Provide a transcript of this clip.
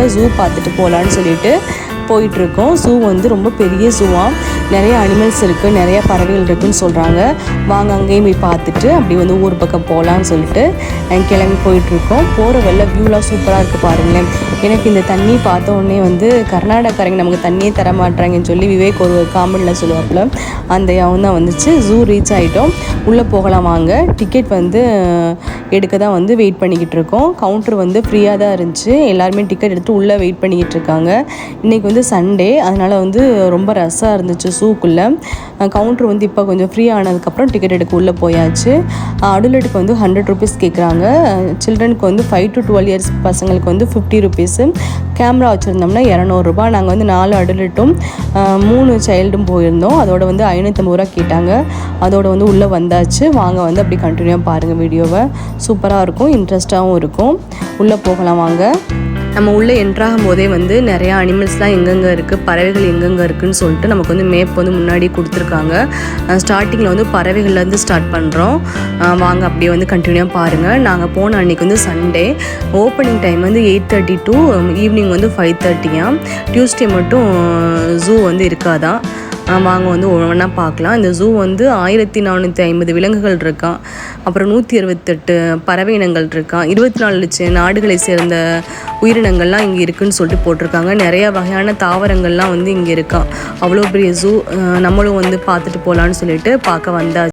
Zoo பார்த்துட்டு போகலான்னு சொல்லிட்டு போயிட்டுருக்கோம். ஜூ வந்து ரொம்ப பெரிய ஜூவாக நிறைய அனிமல்ஸ் இருக்குது நிறைய பறவைகள் இருக்குன்னு சொல்கிறாங்க வாங்க அங்கேயும் போய் பார்த்துட்டு அப்படி வந்து ஊர் பக்கம் போகலான்னு சொல்லிட்டு நாங்கள் கிளம்பி போயிட்டுருக்கோம். போகிற வெள்ள வியூலாம் சூப்பராக இருக்குது பாருங்களேன். எனக்கு இந்த தண்ணி பார்த்த உடனே வந்து கர்நாடகாரங்க நமக்கு தண்ணியே தர மாட்டாங்கன்னு சொல்லி விவேக் ஒரு காமெடியில் சொல்லுவாப்புல. அந்த யாவும் தான் வந்துச்சு. ஜூ ரீச் ஆகிட்டோம் உள்ளே போகலாம் வாங்க. டிக்கெட் வந்து எடுக்க தான் வந்து வெயிட் பண்ணிக்கிட்டு இருக்கோம். கவுண்டர் வந்து ஃப்ரீயாக தான் இருந்துச்சு. எல்லாருமே டிக்கெட் எடுத்து உள்ளே வெயிட் பண்ணிக்கிட்டு இருக்காங்க. இன்றைக்கி வந்து சண்டே அதனால் வந்து ரொம்ப ரஷ்ஷாக இருந்துச்சு. ஜூக்குள்ளே கவுண்டர் வந்து இப்போ கொஞ்சம் ஃப்ரீ ஆனதுக்கப்புறம் டிக்கெட் எடுக்க உள்ளே போயாச்சு. அடலட்டுக்கு வந்து ஹண்ட்ரட் ருபீஸ் கேட்குறாங்க சில்ட்ரனுக்கு வந்து ஃபைவ் டு டுவெல் இயர்ஸ் பசங்களுக்கு வந்து ஃபிஃப்டி ருபீஸு கேமரா வச்சுருந்தோம்னா இரநூறுபா நாங்கள் வந்து நாலு அடுலட்டும் மூணு சைல்டும் போயிருந்தோம். அதோட வந்து ஐநூற்றம்பது ரூபா கேட்டாங்க. அதோட வந்து உள்ளே வந்தாச்சு. வாங்க வந்து அப்படி கண்டினியூவாக பாருங்கள் வீடியோவை சூப்பராக இருக்கும் இன்ட்ரெஸ்ட்டாகவும் இருக்கும். உள்ளே போகலாம் வாங்க. நம்ம உள்ளே என்ட்ராகும் போதே வந்து நிறையா அனிமல்ஸ்லாம் எங்கெங்கே இருக்குது பறவைகள் எங்கெங்கே இருக்குன்னு சொல்லிட்டு நமக்கு வந்து மேப் வந்து முன்னாடி கொடுத்துருக்காங்க. ஸ்டார்டிங்கில் வந்து பறவைகள்லேருந்து ஸ்டார்ட் பண்ணுறோம் வாங்க அப்படியே வந்து கண்டினியூவாக பாருங்கள் நாங்கள் போன அன்றைக்கி வந்து சண்டே ஓப்பனிங் டைம் வந்து எயிட் தேர்ட்டி டு ஈவினிங் வந்து ஃபைவ் தேர்ட்டியாக டியூஸ்டே மட்டும் uh, ஜூ வந்து இருக்காதான் வாங்க வந்து ஒவ்வொன்றா பார்க்கலாம். இந்த ஜூ வந்து ஆயிரத்தி நானூற்றி ஐம்பது விலங்குகள் இருக்கான் அப்புறம் நூற்றி அறுபத்தெட்டு பறவை இனங்கள் இருக்கான் இருபத்தி நாலு லட்சம் நாடுகளை சேர்ந்த உயிரினங்கள்லாம் இங்கே இருக்குன்னு சொல்லிட்டு போட்டிருக்காங்க. நிறைய வகையான தாவரங்கள்லாம் வந்து இங்கே இருக்கான் அவ்வளோ பெரிய ஜூ நம்மளும் வந்து பார்த்துட்டு போகலான்னு சொல்லிட்டு பார்க்க வந்தாச்சு.